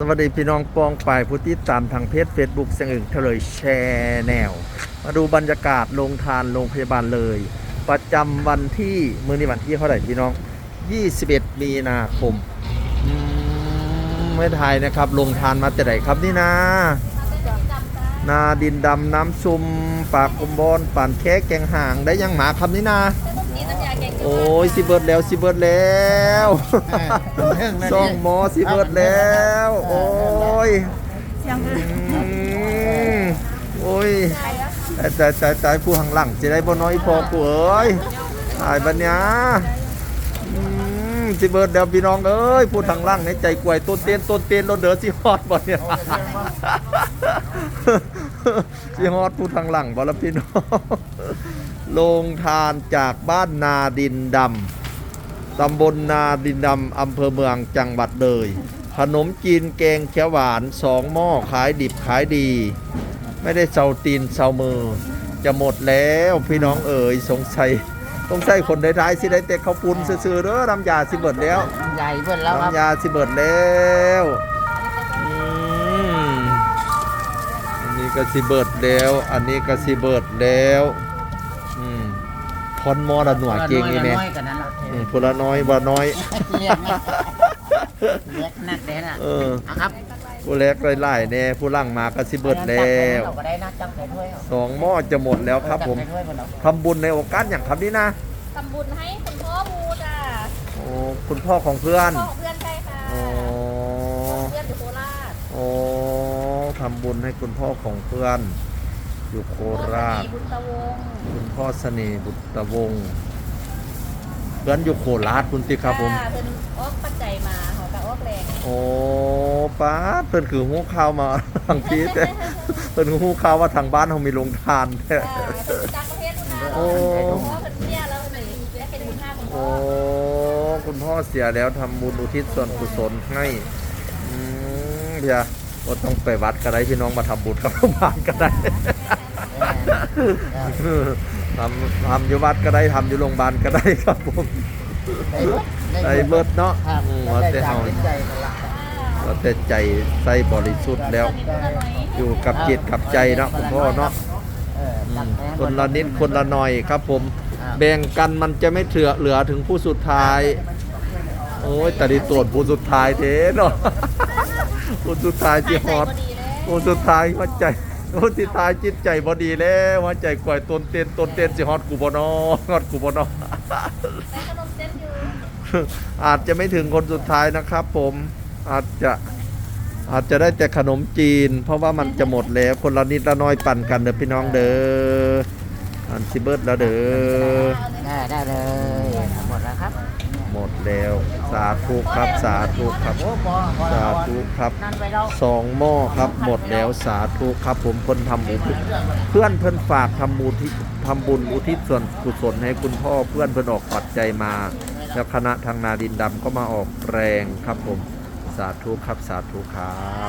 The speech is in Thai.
สวัสดีพี่น้องปองปายผู้ติดตามทางเพจ Facebook เสียงอึ่งเฉลยแชร์แนว มาดูบรรยากาศโรงทานโรงพยาบาลเลย ประจำวันที่มือนี้วันที่เท่าไหร่พี่น้อง 21 มีนาคมอืมไม่ไทยนะครับโรงทานมาแต่ไหนครับนี่นะ นาดินดำน้ำซุมปากกลมบอนป่านแค่แกงห่างได้ยังหมาครับนี่นะนี่น้ำยา โอ้ยสิเบิร์ดแล้วสิเบิร์ดแล้วซ่องหมอสิเบิร์ดแล้ว โอ้ยเสียงอืมโอ้ยแต่แต่แต่แต่ผู้หังหลังจะได้บ่น้อยพอกูเอ้ยตายบัญญาอืมสิเบิร์ดแล้วพี่น้องเอ้ยผู้ทางหล่างในใจกวยต้นเตียนต้นเตียนรถเดือสิฮอดบ่เนี่ยสิฮอดผู้ทางหลังบ่ละพี่น้อง โรงทานจากบ้านนาดินดำ ตำบลนาดินดำ อำเภอเมืองจังหวัดเลย ขนมจีนแกงเขียวหวานสองหม้อขายดิบขายดี ไม่ได้เซาตีนเซามือ จะหมดแล้วพี่น้องเอ๋ยสงสัยต้องใส่คนได้ท้ายๆสิได้แต่ข้าวปุ้นซื่อๆเด้อน้ำยาสิเบิดแล้วใหญ่เบิ่นแล้วครับน้ำยาสิเบิดแล้วอืมอันนี้ก็สิเบิดแล้ว อันนี้ก็สิเบิดแล้วอืม พอนมอละหน่วยเก่งนี่แม่น้อยกันนั้นละอืมพละน้อยบ่น้อย เรียกนะเรียกนักเด่นอะเออ เอาครับผู้เล็กไล่ๆแน่ผู้ล่างมาก็สิเบิดแล้วเราก็ได้นักจับใส่ถ้วยเอาสองหม้อจะหมดแล้วครับผมจัใส่ถ้วยเพิ่นเอาทำบุญในโอกาสอย่างครับนี่นะทำบุญให้คุณพ่อมูจ้ะโอ้คุณพ่อของเพื่อนพ่อของเพื่อนใช่ค่ะโอ้เพื่อนอยู่โคราชโอ้ทำบุญให้คุณพ่อของเพื่อน อยู่โคราช บุญตะวงศ์คุณพ่อเสน่ห์บุตรวงศ์เพื่อนอยู่โคราชคุณติครับผมค่ะเพิ่นออกปัจจัยมาเขากับออกแรงโอ้ป้าดเพิ่นคือหูข่าวมา ทางพีแต่เพิ่นหูข่าวว่าทางบ้านเขามีโรงทานแท้อ่าเพิ่นจักประเทศนู่นนะโอ้ เพราะว่าเพิ่นเนี่ยแล้วเพิ่นได้เป็นบุญห้าของพ่โอ้อคุณพ่อเสียแล้วทำบุญอุทิศส่วนกุศลให้ อืมเดี๋ยว ก็ต้องไปวัดก็ได้พี่น้องมาทำบุญกับโรงพยาบาลก็ได้ทำทำอยู่วัดก็ได้ทำอยู่โรงพยาบาลก็ได้ครับผมได้เบิดไอ้เบิดเนาะครับอืมว่าแต่ได้เฮาตมใจกันละว่าแต่ใจใส่บริสุทธิ์แล้ว อยู่กับจิตกับใจเนาะคุณพ่อเนาะเอออืจัมดให้คนละนิดคนละหน่อยครับผมครับแบ่งกันมันจะไม่เถือเหลือถึงผู้สุดท้าย โอ้ยแต่ดีตรวจผู้สุดท้ายเด้เนาะ ผู้สุดท้ายที่ฮอดผู้สุดท้ายหัวใจผู้สุดท้ายจิตใจบ่ดีแล้วหัวใจก่อยตนเต้นตนเต้นสิฮอดกูบ่นอฮอดกูบ่นอได้ขนมเส้นอยู่อาจจะไม่ถึงคนสุดท้ายนะครับ ผมอาจจะอาจจะได้แต่ขนมจีน เพราะว่ามันจะหมดแล้วคนละนิดละน้อยปั่นกันเด้อพี่น้องเด้ออันซิเบิร์ดแล้วเด้อได้ได้เลยหมดแล้วครับ หมดแล้ว สาธุครับสาธุครับ สาธุครับสองหม้อครับหมดแล้วสาธุครับผมคนทำบุญเพื่อนเพื่อนฝากทำบุญที่ทำบุญอุทิศส่วนกุศลให้คุณพ่อเพื่อนเพื่อนออกปัจจัยมา แล้วคณะทางนาดินดำก็มาออกแรงครับผมสาธุครับสาธุครับ